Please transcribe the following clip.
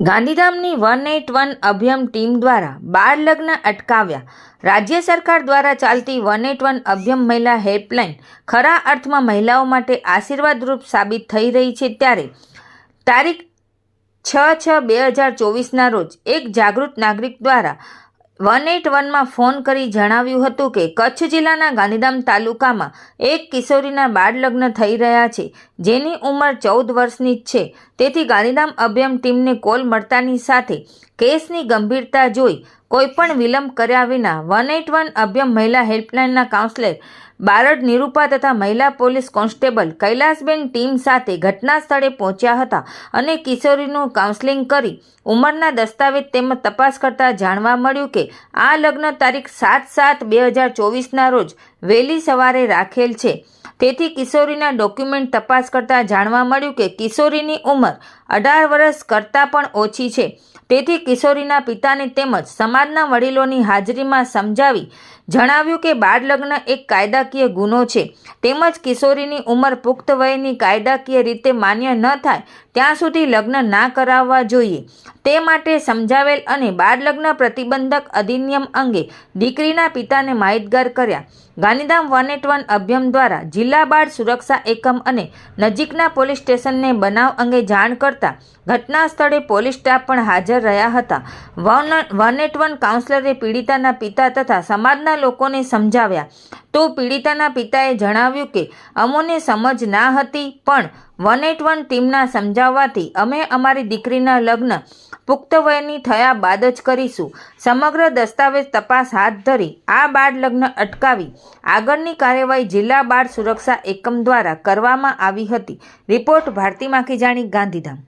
ગાંધીધામની one eight one Abhayam team દ્વારા બાળ લગ્ન અટકાવ્યા. રાજ્ય સરકાર દ્વારા ચાલતી વન એટ વન અભિયમ મહિલા હેલ્પલાઇન ખરા અર્થમાં મહિલાઓ માટે આશીર્વાદરૂપ સાબિત થઈ રહી છે ત્યારે તારીખ છ છ બે હજાર ચોવીસના રોજ એક જાગૃત નાગરિક દ્વારા વન એટ વનમાં ફોન કરી જણાવ્યું હતું કે કચ્છ જિલ્લાના ગાંધીધામ તાલુકામાં એક કિશોરીના બાળ લગ્ન થઈ રહ્યા છે. જેની ઉંમર ચૌદ વર્ષની જ છે. તેથી ગાંધીધામ અભિયમ ટીમને કોલ મળતાની સાથે કેસની ગંભીરતા જોઈ કોઈપણ વિલંબ કર્યા વિના વન એટ વન અભ્યમ મહિલા હેલ્પલાઇનના કાઉન્સલર બારડ નિરૂપા તથા મહિલા પોલીસ કોન્સ્ટેબલ કૈલાસબેન ટીમ સાથે ઘટના સ્થળે પહોંચ્યા હતા અને કિશોરીનું કાઉન્સેલિંગ કરી ઉંમરના દસ્તાવેજ તેમજ તપાસ કરતા જાણવા મળ્યું કે આ લગ્ન તારીખ સાત સાત બે હજાર ચોવીસના રોજ વહેલી સવારે રાખેલ છે. તેથી કિશોરીના ડોક્યુમેન્ટ તપાસ કરતાં જાણવા મળ્યું કે કિશોરીની ઉંમર અઢાર વર્ષ કરતાં પણ ઓછી છે. તેથી કિશોરીના પિતાને તેમજ સમાજના વડીલોની હાજરીમાં સમજાવી જણાવ્યું કે બાળલગ્ન એક કાયદાકીય ગુનો છે. તેમજ કિશોરીની ઉંમર પુખ્ત વયની કાયદાકીય રીતે માન્ય ન થાય ત્યાં સુધી લગ્ન ના કરાવવા જોઈએ. તે માટે સમજાવેલ અને બાળલગ્ન પ્રતિબંધક અધિનિયમ અંગે દીકરીના પિતાને માહિતગાર કર્યા. Gandhidham one eight one Abhayam દ્વારા જિલ્લા બાળ સુરક્ષા એકમ અને નજીકના પોલીસ સ્ટેશનને બનાવ અંગે જાણ કરતા ઘટના સ્થળે પોલીસ સ્ટાફ પણ હાજર રહ્યા હતા. વન એટ વન કાઉન્સલરે પીડિતાના પિતા તથા સમાજના લોકોને સમજાવ્યા. તો પીડિતાના પિતાએ જણાવ્યું કે, અમોને સમજ ના હતી, પણ વન એટ વન ટીમના સમજાવવાથી અમે અમારી દીકરીના લગ્ન પુખ્ત વયની થયા બાદ જ કરીશું. સમગ્ર દસ્તાવેજ તપાસ હાથ ધરી આ બાળ લગ્ન અટકાવી આગળની કાર્યવાહી જિલ્લા બાળ સુરક્ષા એકમ દ્વારા કરવામાં આવી હતી. રિપોર્ટ ભારતી માખીજાણી ગાંધીધામ.